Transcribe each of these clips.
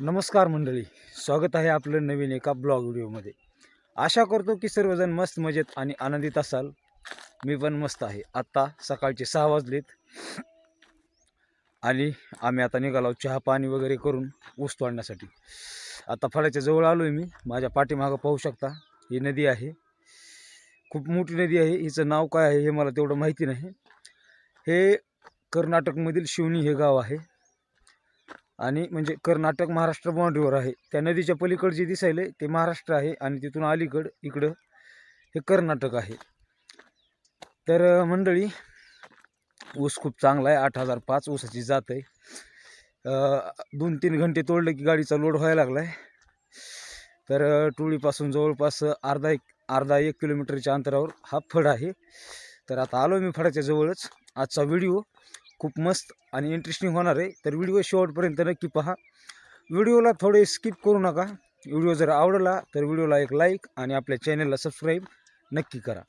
नमस्कार मंडळी स्वागत आहे आपलं नवीन एका ब्लॉग व्हिडिओमध्ये. आशा करतो की सर्वजण मस्त मजेत आणि आनंदित असाल. मी पण मस्त आहे. आत्ता सकाळचे सहा वाजलेत. आणि आम्ही आता निघालो चहा पाणी वगैरे करून ऊस तोडण्यासाठी आता फळाच्या जवळ आलो आहे मी. माझ्या पाठीमागं पाहू शकता ही नदी आहे. खूप मोठी नदी आहे. हिचं नाव काय आहे हे मला तेवढं माहिती नाही. हे कर्नाटकमधील शिवनी हे गाव आहे. आणि म्हणजे कर्नाटक महाराष्ट्र बाउंड्रीवर आहे. त्या नदीच्या पलीकडे जे दिसायलं ते महाराष्ट्र आहे आणि तिथून अलीकड इकडं हे कर्नाटक आहे. तर मंडळी ऊस खूप चांगला आहे. आठ हजार पाच ऊसाची जात आहे. दोन तीन घंटे तोडलं की गाडीचा लोड व्हायला लागला आहे तर टोळीपासून जवळपास अर्धा एक अर्धा एक किलोमीटरच्या अंतरावर हा फड आहे. तर आता आलो मी फडाच्या जवळच. आजचा व्हिडिओ खूप मस्त आणि इंटरेस्टिंग होणार आहे. तर व्हिडिओ शेवटपर्यंत नक्की पहा. व्हिडिओला थोडे स्किप करू नका. व्हिडिओ जर आवडला तर व्हिडिओला एक लाईक आणि आपल्या चॅनलला सबस्क्राईब नक्की करा.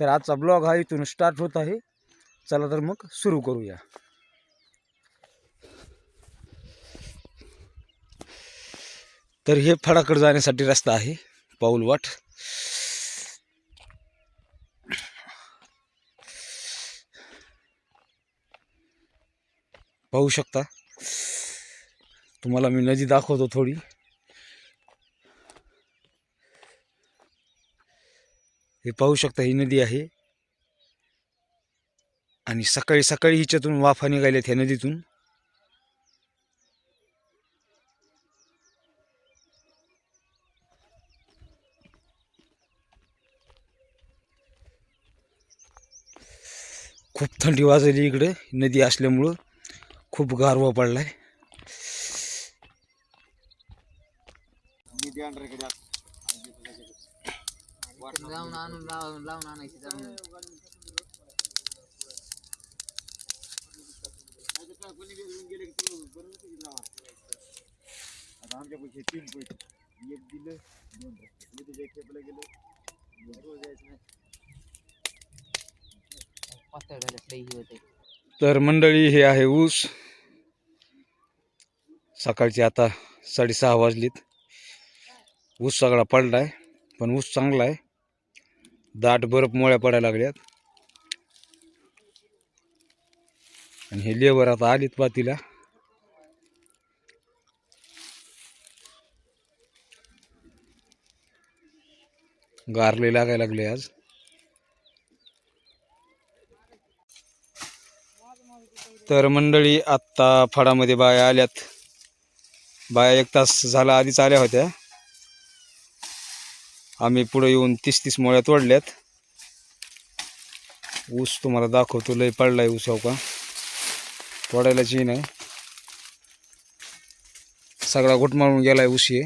तर आजचा ब्लॉग हा इथून स्टार्ट होत आहे. चला तर मग सुरू करूया. तर हे फडाकडे जाण्यासाठी रस्ता आहे. पाऊलवाट पाहू शकता. तुम्हाला मी नदी दाखवतो थोडी. हे पाहू शकता ही नदी आहे. आणि सकाळी सकाळी हिच्यातून वाफा निघाल्यात ह्या नदीतून. खूप थंडी वाजली इकडे. नदी असल्यामुळं. खूप गारवा पडलाय जाऊन आणून लावून लावून आणायची जाऊन आता आमच्या पैसे तीन पैसे एक दिलं दोन उद्या गेलं रोज यायचं नाही पातळ लई होते। तर मंडळी हे आहे ऊस. सकाळचे आता साडेसहा वाजलीत. ऊस सगळा पडला आहे पण ऊस चांगला आहे दाट बर्फ मोळ्या पडायला लागल्यात. आणि हे लेबर आता आलीत पातीला. गारले लागायला लागले आज. तर मंडळी आत्ता फडामध्ये बाया आल्यात. बाया एक तास झाला आधीच आल्या होत्या. आम्ही पुढे येऊन तीस तीस मोळ्या तोडल्यात. ऊस तुम्हाला दाखवतो लय पडलाय ऊस हो का? तोडायला चीन आहे सगळा घुटमाळून गेला ऊस हे.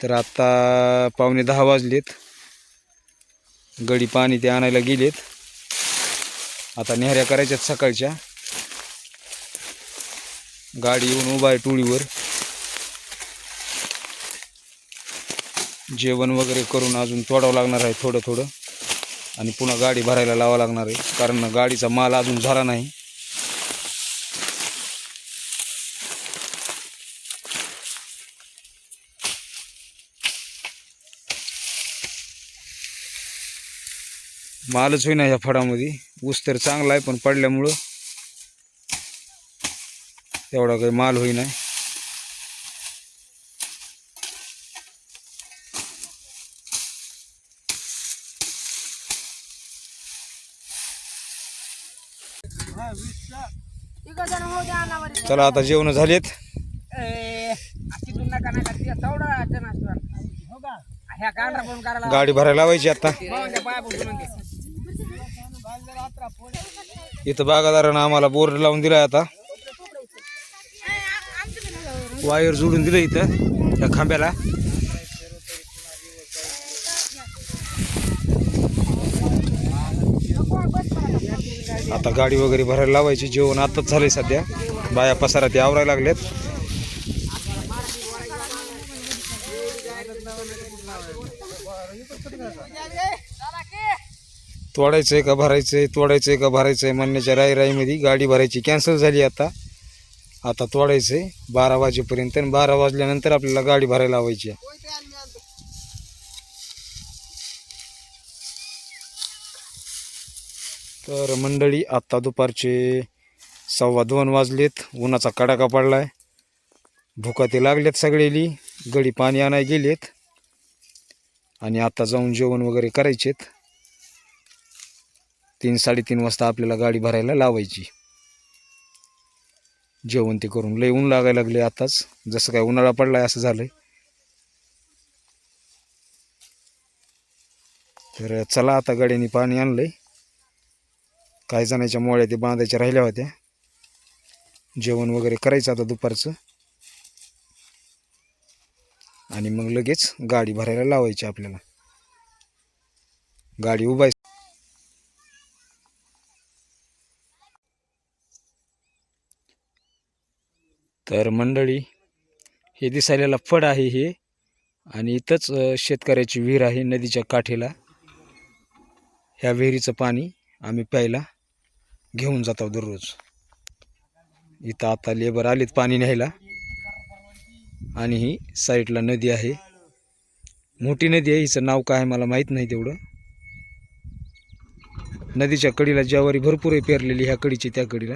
तर आत्ता पावणे दहा वाजलेत. गडी पाणी ते आणायला गेलेत. आता नेहऱ्या करायच्यात सकाळच्या. गाडी येऊन उभा आहे टोळीवर. जेवण वगैरे करून अजून तोडावं लागणार आहे थोडं थोडं. आणि पुन्हा गाडी भरायला लावा लागणार आहे कारण गाडीचा माल अजून झाला नाही. मालच होईना ह्या फळामध्ये ऊस तर चांगला आहे पण पडल्यामुळं तेवढा काही माल होईना. चला आता जेवण झालेत. गाडी भरायला लावायची आता. इथं बागादारानं आम्हाला बोर्ड लावून दिलाय आता. वायर जोडून दिलं इथं त्या खांब्याला. आता गाडी वगैरे भरायला लावायची जेवण आताच झालंय सध्या. बाया पसारा ते आवरायला लागलेत. तोडायचंय का भरायचंय तोडायचंय का भरायचंय म्हणण्याच्या राई राईमध्ये गाडी भरायची. कॅन्सल झाली आता. आता तोडायचं आहे बारा वाजेपर्यंत आणि बारा वाजल्यानंतर आपल्याला गाडी भरायला लावायची आहे. तर मंडळी आत्ता दुपारचे सव्वा दोन वाजलेत. उन्हाचा कडाका पडलाय. भुका ते लागलेत सगळेली गडी पाणी आणाय गेलेत. आणि आता जाऊन जेवण वगैरे करायचेत. तीन साडेतीन वाजता आपल्याला गाडी भरायला लावायची. जेवण ते करून. लय ऊन लागायला लागले आताच. जसं काय उन्हाळा पडलाय असं झालंय. तर चला आता गाड्याने पाणी आणलंय. काही जणांच्या मोळ्या ते बांधायच्या राहिल्या होत्या. जेवण वगैरे करायचं आता दुपारचं. आणि मग लगेच गाडी भरायला लावायची आपल्याला. गाडी उभायची तर मंडळी हे दिसायला फड आहे हे आणि इथंच शेतकऱ्याची विहीर आहे नदीच्या काठेला. ह्या विहिरीचं पाणी आम्ही प्यायला घेऊन जातो दररोज. इथं आता लेबर आलेत पाणी न्यायला आणि ही साईडला नदी आहे. मोठी नदी आहे हिचं नाव काय आहे मला माहीत नाही तेवढं. नदीच्या कडीला ज्वारी भरपूर आहे पेरलेली ह्या कडीची त्या कडीला.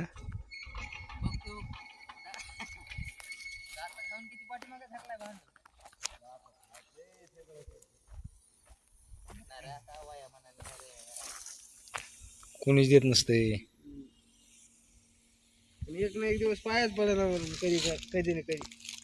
कोणीच देत नसते. एक ना एक दिवस पायाच पडायला कधी कधी ना कधी.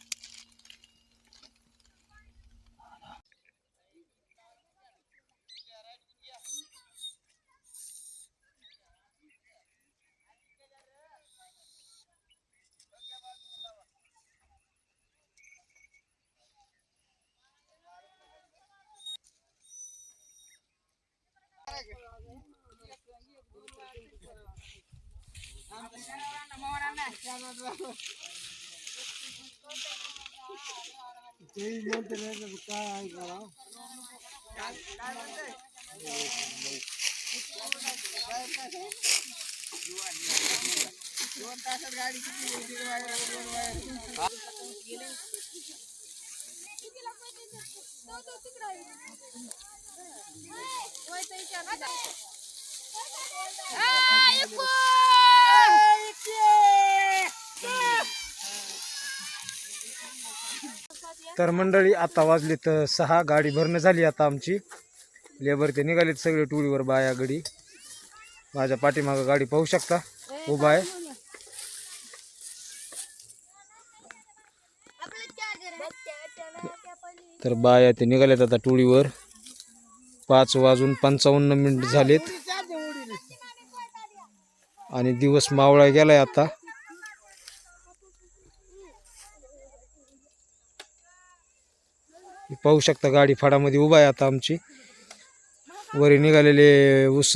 ते म्हणते नाही काय आहे तर मंडळी आता वाजली तर सहा गाडी भरणं झाली आता आमची. लेबर ते निघालेत सगळे टुळीवर बाया गडी माझ्या पाठीमागं गाडी पाहू शकता? उभा आहे. तर बाया ते निघाल्यात आता टोळीवर. पाच वाजून पंचावन्न मिनिट झालेत. आणि दिवस मावळा गेलाय आता. पाहू शकता गाडी फाडामध्ये उभा आहे आता आमची. वरी निघालेले ऊस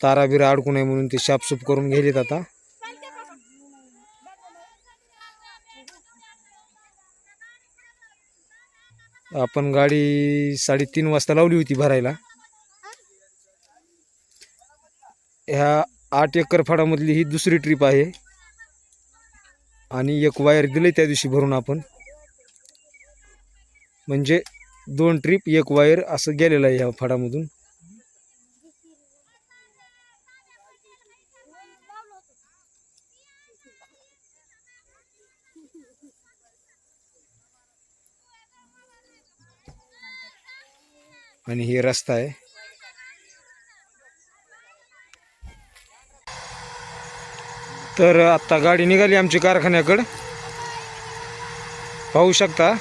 तारा बिरा अडकू नये म्हणून ते शापसूप करून गेलेत आता. आपण गाडी साडेतीन वाजता लावली होती भरायला. ह्या आठ एकर फाडामधली ही दुसरी ट्रिप आहे. आणि एक वायर दिले त्या दिवशी भरून आपण. म्हणजे दोन ट्रिप एक वायर असं गेलेलं आहे ह्या फडामधून. आणि हे रस्ता आहे. तर आत्ता गाडी निघाली आमची कारखान्याकडं. पाहू शकता.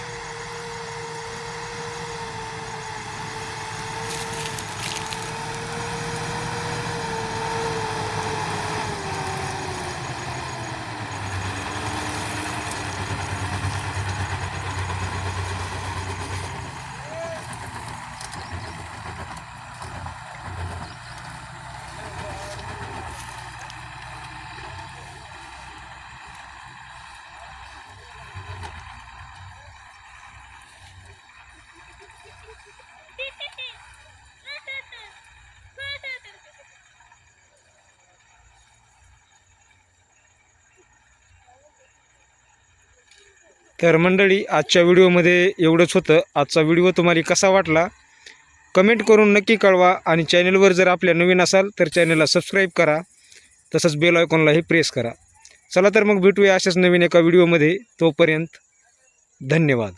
तर मंडळी आजच्या व्हिडिओमध्ये एवढंच होतं. आजचा व्हिडिओ तुम्हाला कसा वाटला? कमेंट करून नक्की कळवा आणि चॅनलवर जर आपल्या नवीन असाल तर चॅनलला सबस्क्राईब करा. तसंच बेल आयकॉनलाही प्रेस करा. चला तर मग भेटूया अशाच नवीन एका व्हिडिओमध्ये. तोपर्यंत धन्यवाद.